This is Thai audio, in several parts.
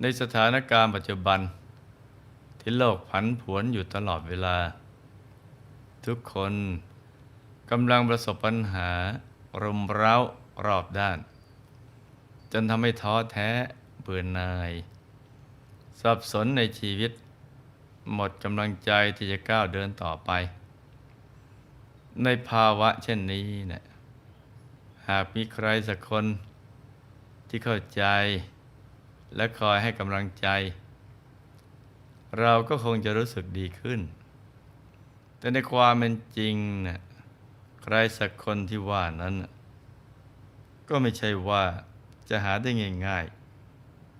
ในสถานการณ์ปัจจุบัน ที่โลกผันผวนอยู่ตลอดเวลา ทุกคนกำลังประสบปัญหารุมเร้ารอบด้าน จนทำให้ท้อแท้เบื่อหน่าย สับสนในชีวิต หมดกำลังใจที่จะก้าวเดินต่อไป ในภาวะเช่นนี้เนะี่ยหากมีใครสักคนที่เข้าใจ และคอยให้กำลังใจ เราก็คงจะรู้สึกดีขึ้น แต่ในความเป็นจริงนะ่ะใครสักคนที่ว่านั้น ก็ไม่ใช่ว่าจะหาได้ง่าย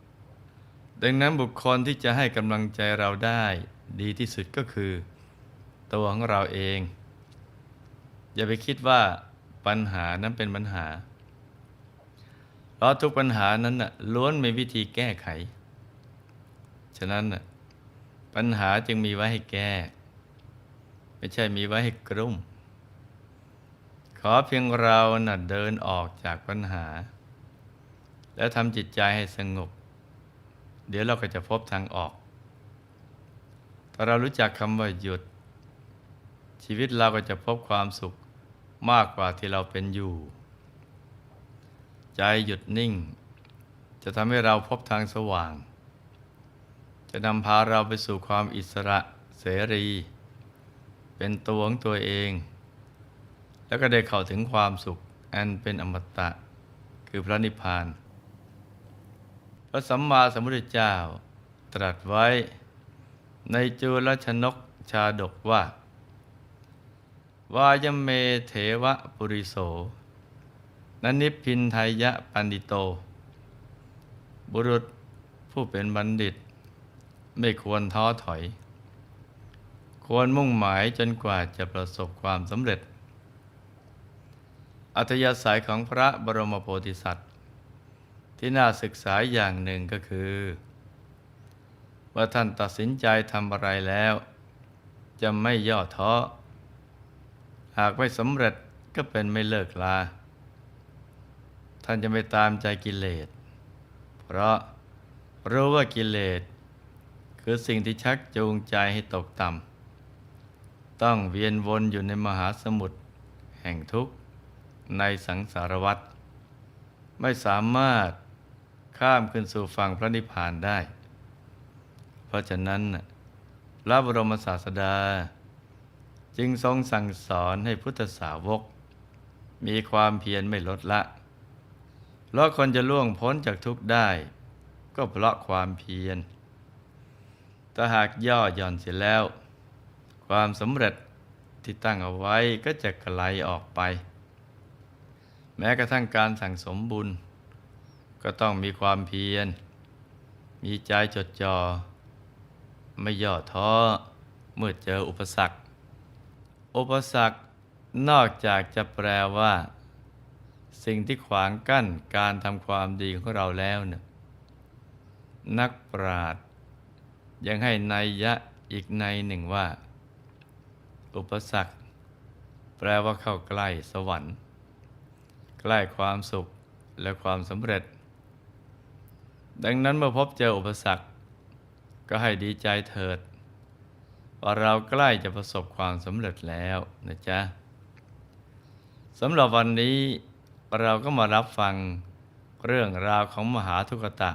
ๆ ดังนั้นบุคคลที่จะให้กำลังใจเราได้ดีที่สุดก็คือ ตัวของเราเอง อย่าไปคิดว่าปัญหานั้นเป็นปัญหา เพราะทุกปัญหานั้นน่ะล้วนมีวิธีแก้ไข ฉะนั้นน่ะปัญหาจึงมีไว้ให้แก้ ไม่ใช่มีไว้ให้กรุ่ม ขอเพียงเราน่ะเดินออกจากปัญหา แล้วทำจิตใจให้สงบ เดี๋ยวเราก็จะพบทางออก ถ้าเรารู้จักคำว่าหยุด ชีวิตเราก็จะพบความสุขมากกว่าที่เราเป็นอยู่ ใจหยุดนิ่ง จะทำให้เราพบทางสว่าง จะนำพาเราไปสู่ความอิสระเสรี เป็นตัวของตัวเอง แล้วก็ได้เข้าถึงความสุข อันเป็นอมตะ คือพระนิพพาน พระสัมมาสัมพุทธเจ้าตรัสไว้ในจุลชนกชาดกว่า วายเมเถวะปุริโส นันนิพพินไทยะปันดิโต บุรุษผู้เป็นบัณฑิต ไม่ควรท้อถอย ควรมุ่งหมายจนกว่าจะประสบความสำเร็จ อัธยาศัยของพระบรมโพธิสัตว์ ที่น่าศึกษาอย่างหนึ่งก็คือว่าท่านตัดสินใจทำอะไรแล้ว จะไม่ย่อท้อ หากไม่สำเร็จก็เป็นไม่เลิกลา ท่านจะไม่ตามใจกิเลส เพราะรู้ว่ากิเลส คือสิ่งที่ชักจูงใจให้ตกต่ำต้องเวียนวนอยู่ในมหาสมุทรแห่งทุกข์ในสังสารวัฏไม่สามารถข้ามขึ้นสู่ฝั่งพระนิพพานได้ เพราะฉะนั้นพระบรมศาสดา จึงทรงสั่งสอนให้พุทธสาวก มีความเพียรไม่ลดละ เพราะคนจะล่วงพ้นจากทุกข์ได้ ก็เพราะความเพียรถ้าหากย่อหย่อนเสียแล้ว ความสำเร็จที่ตั้งเอาไว้ก็จะไกลออกไป แม้กระทั่งการสั่งสมบุญ ก็ต้องมีความเพียร มีใจจดจอ่อไม่ย่อท้อเมื่อเจออุปสรรค อุปสรรคนอกจากจะแปลว่า สิ่งที่ขวางกั้นการทำความดีของเราแล้วเนี่ยนักปราชญ์ยังให้นัยยะอีกในหนึ่งว่า อุปสรรค แปลว่าเข้าใกล้สวรรค์ ใกล้ความสุขและความสำเร็จ ดังนั้นเมื่อพบเจออุปสรรค ก็ให้ดีใจเถิด ว่าเราใกล้จะประสบความสำเร็จแล้วนะจ๊ะสำหรับวันนี้ เราก็มารับฟังเรื่องราวของมหาทุกตะ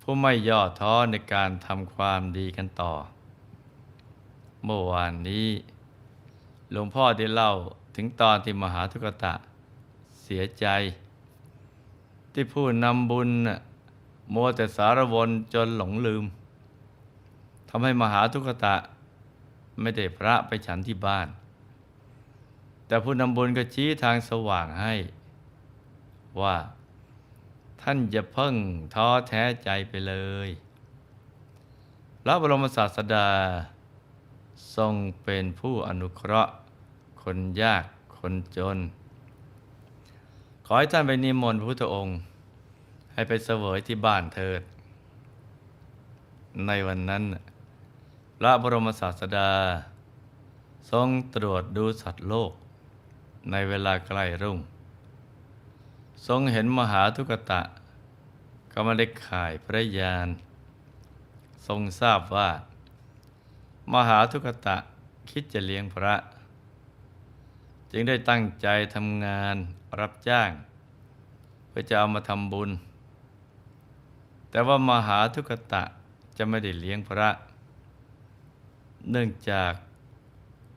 ผู้ไม่ย่อท้อในการทำความดีกันต่อ เมื่อวานนี้หลวงพ่อได้เล่าถึงตอนที่มหาทุกตะ เสียใจ ที่ผู้นำบุญมัวแต่สารวนจนหลงลืมทำให้มหาทุกตะ ไม่ได้พระไปฉันที่บ้าน แต่ผู้นำบุญก็ชี้ทางสว่างให้ ว่า ท่านอย่าเพิ่งท้อแท้ใจไปเลย พระบรมศาสดา ทรงเป็นผู้อนุเคราะห์ คนยากคนจน ขอให้ท่านไปนิมนต์พระพุทธองค์ ให้ไปเสวยที่บ้านเถิด ในวันนั้น พระบรมศาสดาทรงตรวจดูสัตว์โลก ในเวลาใกล้รุ่ง ทรงเห็นมหาทุกตะ ก็ไม่ได้ข่ายพระยานทรงทราบว่า มหาทุกตะคิดจะเลี้ยงพระ จึงได้ตั้งใจทำงานรับจ้าง เพื่อจะเอามาทำบุญ แต่ว่ามหาทุกตะจะไม่ได้เลี้ยงพระ เนื่องจาก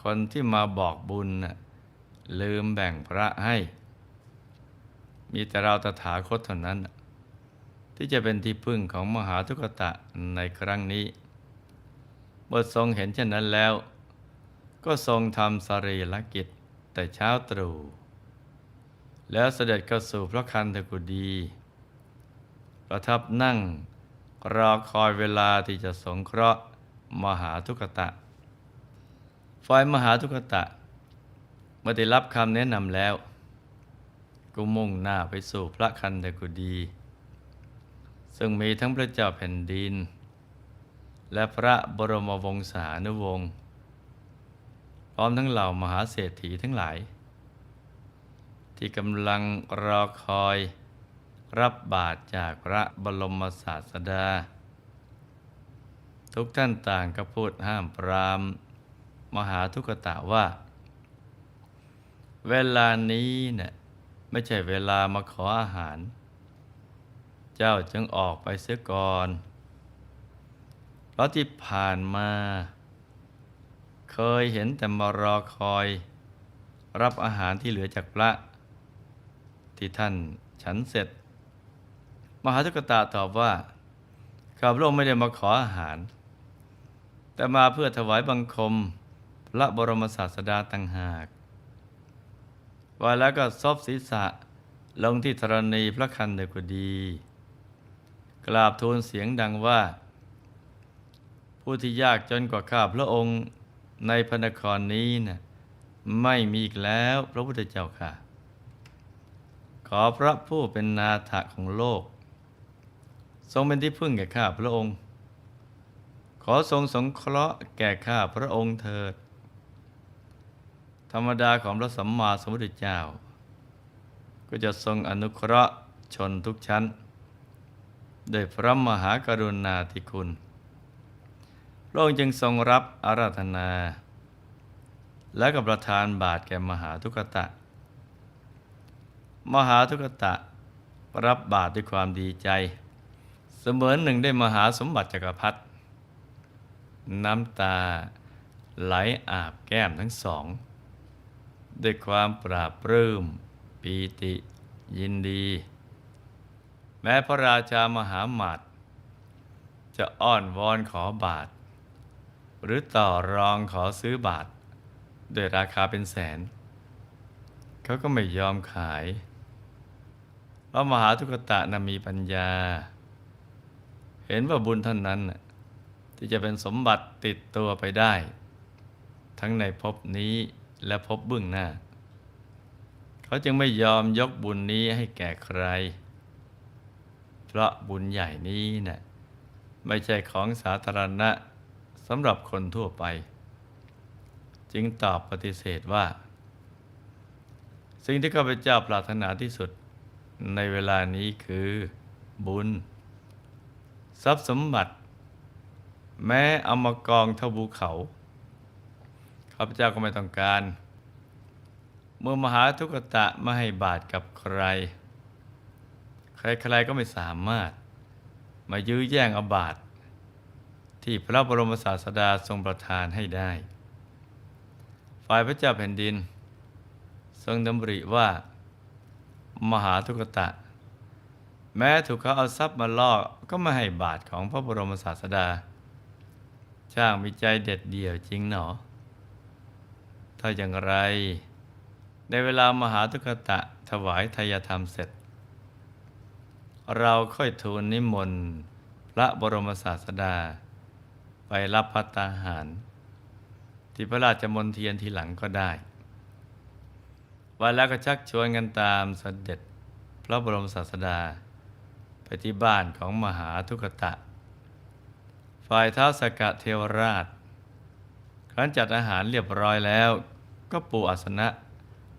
คนที่มาบอกบุญน่ะ ลืมแบ่งพระให้ มีแต่เราตถาคตเท่านั้น ที่จะเป็นที่พึ่งของมหาทุกตะในครั้งนี้เมื่อทรงเห็นเช่นนั้นแล้ว ก็ทรงทำสรีรกิจแต่เช้าตรู่แล้วเสด็จเข้าสู่พระคันธกุฎีประทับนั่งรอคอยเวลาที่จะสงเคราะห์มหาทุกตะฝ่ายมหาทุกตะ เมื่อได้รับคำแนะนำแล้ว ก็มุ่งหน้าไปสู่พระคันธกุฎีซึ่งมีทั้งพระเจ้าแผ่นดิน และพระบรมวงศานุวงศ์พร้อมทั้งเหล่ามหาเศรษฐีทั้งหลาย ที่กำลังรอคอยรับบาตรจากพระบรมศาสดา ทุกท่านต่างก็พูดห้ามปราม มหาทุกตะว่า เวลานี้เนี่ยไม่ใช่เวลามาขออาหาร เจ้าจึงออกไปเสียก่อน เพราะที่ผ่านมา เคยเห็นแต่มารอคอย รับอาหารที่เหลือจากพระ ที่ท่านฉันเสร็จ มหาทุกตาตอบว่าข้าพระองค์ไม่ได้มาขออาหาร แต่มาเพื่อถวายบังคม พระบรมศาสดาต่างหาก ว่าแล้วก็ซบศีรษะลงที่ธรณีพระคันเดกุดี กราบทูลเสียงดังว่า ผู้ที่ยากจนกว่าข้าพระองค์ในพระนครนี้นะ่ะไม่มีอีกแล้วพระพุทธเจ้าค่ะ ขอพระผู้เป็นนาถะของโลก ทรงเป็นที่พึ่งแก่ข้าพระองค์ ขอทรงสงเคราะห์แก่ข้าพระองค์เถิด ธรรมดาของพระสัมมาสัมพุทธเจ้า ก็จะทรงอนุเคราะห์ชนทุกชั้นด้วยพระมหากรุณาธิคุณ พระองค์จึงทรงรับอาราธนา และกับประทานบาทแก่มหาทุกตะ มหาทุกตะรับบาตรด้วยความดีใจ เสมือนหนึ่งได้มหาสมบัติจักรพรรดิน้ำตาไหลอาบแก้มทั้งสอง ด้วยความปราบปรื้มปีติ ยินดี แม้พระราชามหาหมัดจะอ้อนวอนขอบาท หรือต่อรองขอซื้อบาทด้วยราคาเป็นแสน เขาก็ไม่ยอมขายเพราะมหาทุกตะนมีปัญญา เห็นว่าบุญท่านนั้นที่จะเป็นสมบัติติดตัวไปได้ ทั้งในภพนี้ และภพเบื้องหน้า เขาจึงไม่ยอมยกบุญนี้ให้แก่ใคร เพราะบุญใหญ่นี้นะ่ะไม่ใช่ของสาธารณะสำหรับคนทั่วไป จึงตอบปฏิเสธว่า สิ่งที่ข้าพเจ้าปรารถนาที่สุดในเวลานี้คือ บุญ ทรัพย์สมบัติ แม้เอามากองเท่าภูเขา ข้าพเจ้าก็ไม่ต้องการ เมื่อมหาทุกตะไม่ให้บาทกับใคร ใครๆก็ไม่สามารถ มายื้อแย่งอาบาท ที่พระบรมศาสดาทรงประทานให้ได้ ฝ่ายพระเจ้าแผ่นดิน ทรงดำริว่า มหาทุกตะ แม้ถูกเขาเอาทรัพย์มาล่อก็ไม่ให้บาทของพระบรมศาสดาช่างมีใจเด็ดเดี่ยวจริงหนอ ถ้าอย่างไร ในเวลามหาทุกตะถวายทายธรรมเสร็จ เราค่อยทูลนิมนต์พระบรมศาสดา ไปรับพัตตาหาร ที่พระราชมนเทียนทีหลังก็ได้วันแล้วก็ชักชวนกันตามเสด็จพระบรมศาสดา ไปที่บ้านของมหาทุกตะ ฝ่ายเท้าสกะเทวราช ครั้นจัดอาหารเรียบร้อยแล้ว ก็ปูอาสนะ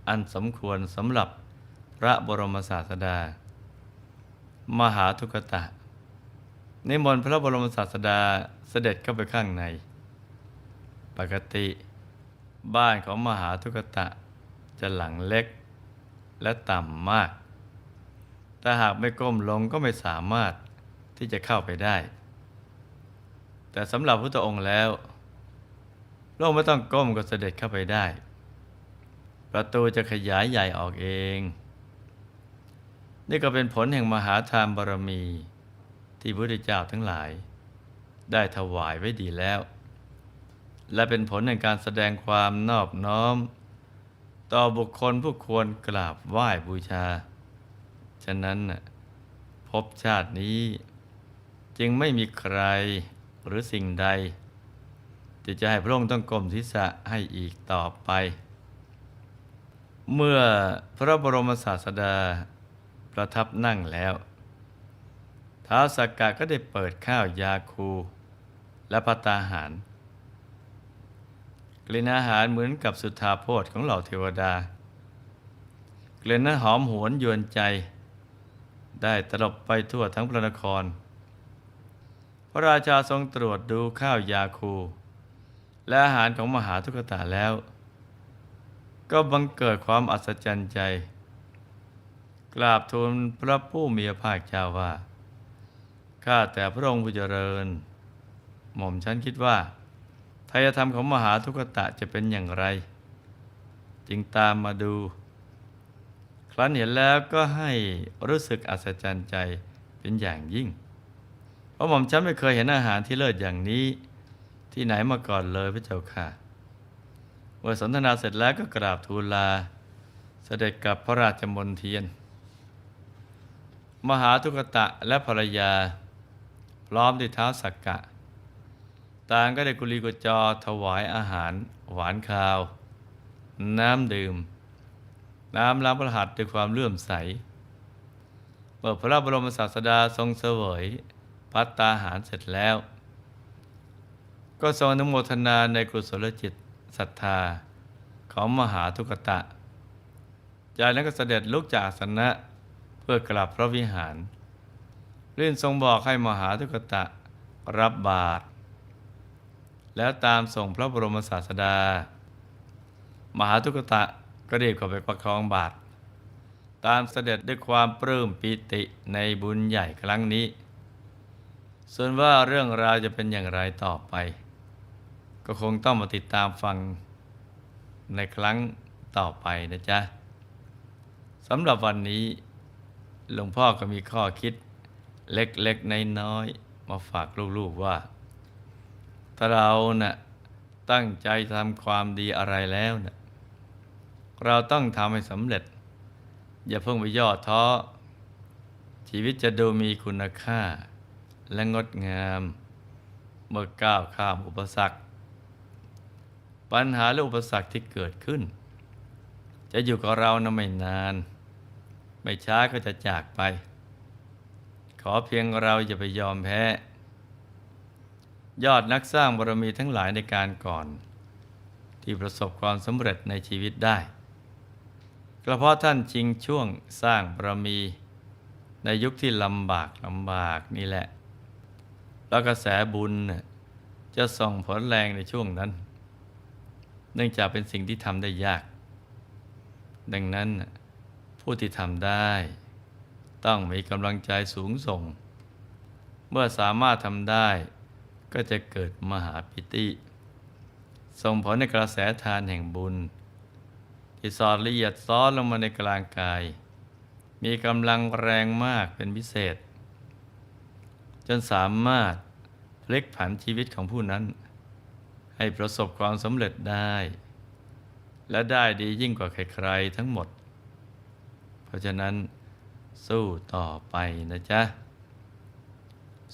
อันสมควรสำหรับพระบรมศาสดา มหาทุกตะนิมนต์พระบรมศาสดาเสด็จเข้าไปข้างใน ปกติบ้านของมหาทุกตะจะหลังเล็กและต่ำมากแต่หากไม่ก้มลงก็ไม่สามารถที่จะเข้าไปได้ แต่สำหรับพระองค์แล้ว โลกไม่ต้องก้มก็เสด็จเข้าไปได้ ประตูจะขยายใหญ่ออกเอง นี่ก็เป็นผลแห่งมหาทานบารมี ที่พระพุทธเจ้าทั้งหลาย ได้ถวายไว้ดีแล้ว และเป็นผลแห่งการแสดงความนอบน้อม ต่อบุคคลผู้ควรกราบไหว้บูชา ฉะนั้นน่ะภพชาตินี้จึงไม่มีใครหรือสิ่งใด ที่จะให้พระองค์ต้องกลมทิศะให้อีกต่อไป เมื่อพระบรมศาสดาประทับนั่งแล้วท้าวสักกะก็ได้เปิดข้าวยาคู และพัตาหาร กลิ่นอาหารเหมือนกับสุธาโพธของเหล่าเทวดา กลิ่นนั้นหอมหวนยวนใจ ได้ตลบไปทั่วทั้งพระนคร พระราชาทรงตรวจดูข้าวยาคู และอาหารของมหาทุกตาแล้ว ก็บังเกิดความอัศจรรย์ใจ กราบทูลพระผู้มีพระภาคเจ้าว่า ข้าแต่พระองค์ผู้เจริญ หม่อมฉันคิดว่าทายธรรมของมหาทุกตะจะเป็นอย่างไร จึงตามมาดู ครั้นเห็นแล้วก็ให้รู้สึกอัศจรรย์ใจเป็นอย่างยิ่ง เพราะหม่อมฉันไม่เคยเห็นอาหารที่เลิศอย่างนี้ ที่ไหนมาก่อนเลยพระเจ้าค่ะเมื่อสนทนาเสร็จแล้วก็กราบทูลลา เสด็จกับพระราชมนเทียน มหาทุกตะและภรรยา พร้อมด้วยเท้าสักกะ ต่างก็ได้กุลีกุจอถวายอาหาร หวานคาว น้ำดื่ม น้ำล้างประหัตด้วยความเลื่อมใส เมื่อพระบรมศาสดาทรงเสวยพัตตาหารเสร็จแล้ว ก็ทรงอนุโมทนาในกุศลจิตศรัทธาของมหาทุกตะ จากนั้นก็เสด็จลุกจากสนะเพื่อกลับพระวิหารลื่นทรงบอกให้มหาทุกตะรับบาตรแล้วตามส่งพระบรมศาสดา มหาทุกตะก็รีบเข้าไปประคองบาตรตามเสด็จด้วยความปลื้มปิติในบุญใหญ่ครั้งนี้ ส่วนว่าเรื่องราวจะเป็นอย่างไรต่อไป ก็คงต้องมาติดตามฟังในครั้งต่อไปนะจ๊ะสำหรับวันนี้หลวงพ่อก็มีข้อคิดเล็กๆ น้อยๆ มาฝากลูกๆว่า ถ้าเรานะ่ะตั้งใจทำความดีอะไรแล้วนะ่ะเราต้องทำให้สำเร็จ อย่าเพิ่งไปย่อท้อ ชีวิตจะดูมีคุณค่าและงดงาม เมื่อก้าวข้ามอุปสรรค ปัญหาและอุปสรรคที่เกิดขึ้น จะอยู่กับเรานะไม่นาน ไม่ช้าก็จะจากไป ขอเพียงเราอย่าไปยอมแพ้ ยอดนักสร้างบารมีทั้งหลายในการก่อน ที่ประสบความสำเร็จในชีวิตได้ก็เพาะท่านจริงช่วงสร้างบารมี ในยุคที่ลำบากลำบากนี่แหละ แล้วกระแสบุญจะส่งผลแรงในช่วงนั้น เนื่องจากเป็นสิ่งที่ทำได้ยาก ดังนั้นผู้ที่ทำได้ ต้องมีกำลังใจสูงส่ง เมื่อสามารถทำได้ก็จะเกิดมหาปิติ ส่งผลในกระแสทานแห่งบุญ ที่สอดละเอียดซ้อนลงมาในกลางกาย มีกำลังแรงมากเป็นพิเศษ จนสามารถพลิกผันชีวิตของผู้นั้น ให้ประสบความสำเร็จได้ และได้ดียิ่งกว่าใครๆทั้งหมด เพราะฉะนั้นสู้ต่อไปนะจ๊ะ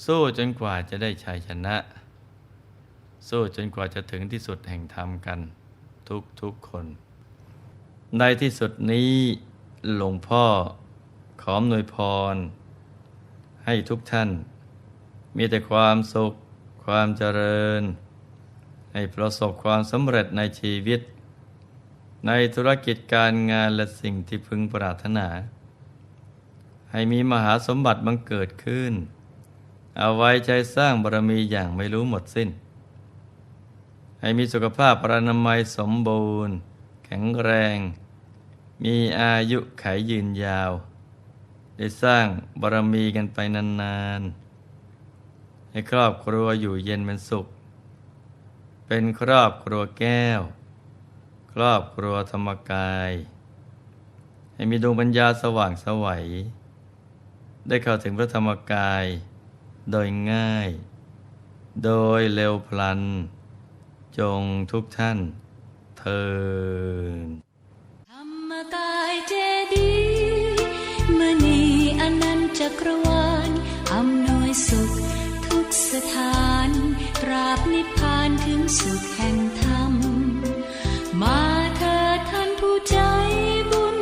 สู้จนกว่าจะได้ชัยชนะ สู้จนกว่าจะถึงที่สุดแห่งธรรมกัน ทุกทุกคน ในที่สุดนี้หลวงพ่อขออำนวยพร ให้ทุกท่าน มีแต่ความสุข ความเจริญ ให้ประสบความสำเร็จในชีวิต ในธุรกิจการงานและสิ่งที่พึงปรารถนา ให้มีมหาสมบัติบังเกิดขึ้น เอาไว้ใจสร้างบารมีอย่างไม่รู้หมดสิ้น ให้มีสุขภาพปรานามัยสมบูรณ์ แข็งแรง มีอายุไขยืนยาว ได้สร้างบารมีกันไปนานๆ ให้ครอบครัวอยู่เย็นเป็นสุข เป็นครอบครัวแก้ว ครอบครัวธรรมกาย ให้มีดวงปัญญาสว่างสวัย ได้เข้าถึงพระธรรมกาย โดยง่าย โดยเร็วพลัน จงทุกท่านเทินธรรมกายเจดีย์มณีอนันต์จักรวาลอำนวยสุขทุกสถานตราบนิพ สุขแห่งธรรม มาเถิดท่านผู้ใจบุญ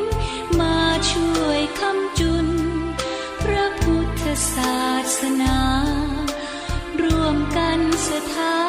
มาช่วยคำจุน พระพุทธศาสนา ร่วมกันสถา